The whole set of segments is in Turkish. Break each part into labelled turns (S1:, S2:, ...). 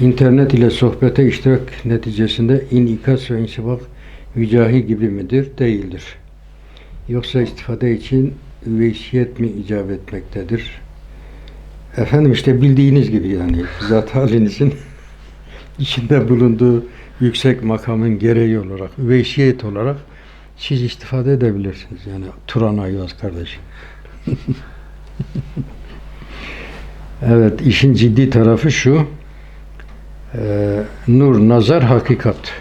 S1: İnternet ile sohbete iştirak neticesinde inikas ve insibak vicahi gibi midir? Değildir. Yoksa istifade için üveysiyet mi icap etmektedir? Efendim işte bildiğiniz gibi yani zat halinizin içinde bulunduğu yüksek makamın gereği olarak, üveysiyet olarak siz istifade edebilirsiniz. Yani Turan Ayvaz kardeşim. evet, işin ciddi tarafı şu. Ee, nur, nazar, hakikat.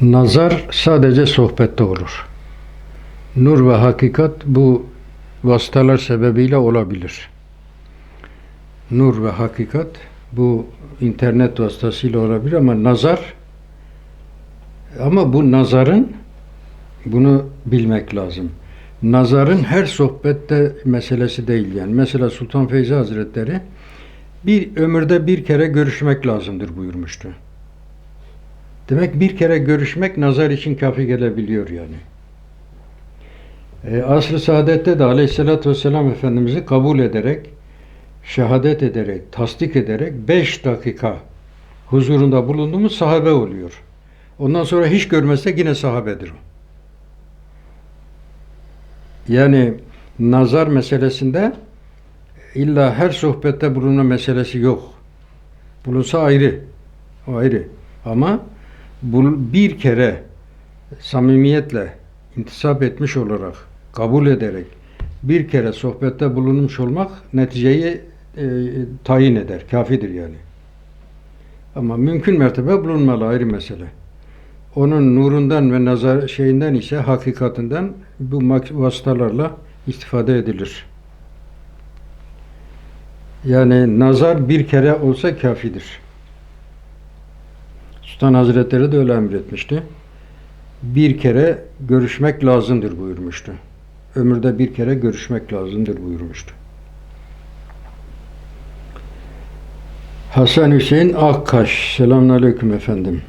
S1: Nazar sadece sohbette olur. Nur ve hakikat bu vasıtalar sebebiyle olabilir. Nur ve hakikat bu internet vasıtasıyla olabilir ama nazar ama bu nazarın bunu bilmek lazım. Nazarın her sohbette meselesi değil yani. Mesela Sultan Feyzi Hazretleri bir ömürde bir kere görüşmek lazımdır buyurmuştu. Demek bir kere görüşmek nazar için kafi gelebiliyor yani. E, Asr-ı Saadet'te de Aleyhisselatü Vesselam Efendimiz'i kabul ederek, şehadet ederek, tasdik ederek beş dakika huzurunda bulunduğumuz sahabe oluyor. Ondan sonra hiç görmezse yine sahabedir o. Yani nazar meselesinde illa her sohbette bulunma meselesi yok. Bulunsa ayrı. O ayrı. Ama bu bir kere samimiyetle intisap etmiş olarak, kabul ederek bir kere sohbette bulunmuş olmak neticeyi e, tayin eder. Kafidir yani. Ama mümkün mertebe bulunmalı ayrı mesele. Onun nurundan ve nazar şeyinden ise hakikatinden bu vasıtalarla istifade edilir. Yani nazar bir kere olsa kafidir. Sultan Hazretleri de öyle emretmişti. Bir kere görüşmek lazımdır buyurmuştu. Ömürde bir kere görüşmek lazımdır buyurmuştu. Hasan Hüseyin Akkaş. Selamünaleyküm efendim.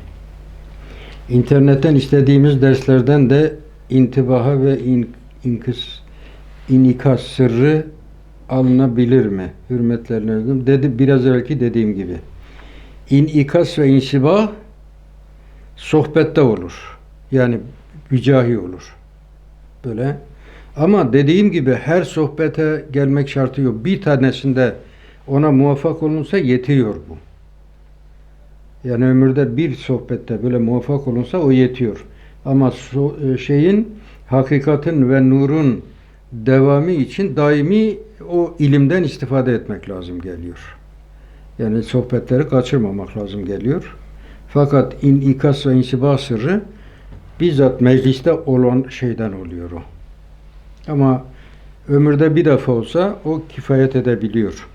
S1: İnternetten istediğimiz derslerden de intibaha ve in, inkıs, inikas sırrı alınabilir mi? Hürmetlerine. Dedi, biraz evvelki dediğim gibi. İnikas ve insiba sohbette olur. Yani vicahi olur. Böyle. Ama dediğim gibi her sohbete gelmek şartı yok. Bir tanesinde ona muvaffak olunsa yetiyor bu. Yani ömürde bir sohbette böyle muvaffak olunsa o yetiyor. Ama so- e, şeyin, hakikatin ve nurun devamı için daimi o ilimden istifade etmek lazım geliyor. Yani sohbetleri kaçırmamak lazım geliyor. Fakat inikas ve insiba sırrı bizzat mecliste olan şeyden oluyor o. Ama ömürde bir defa olsa o kifayet edebiliyor.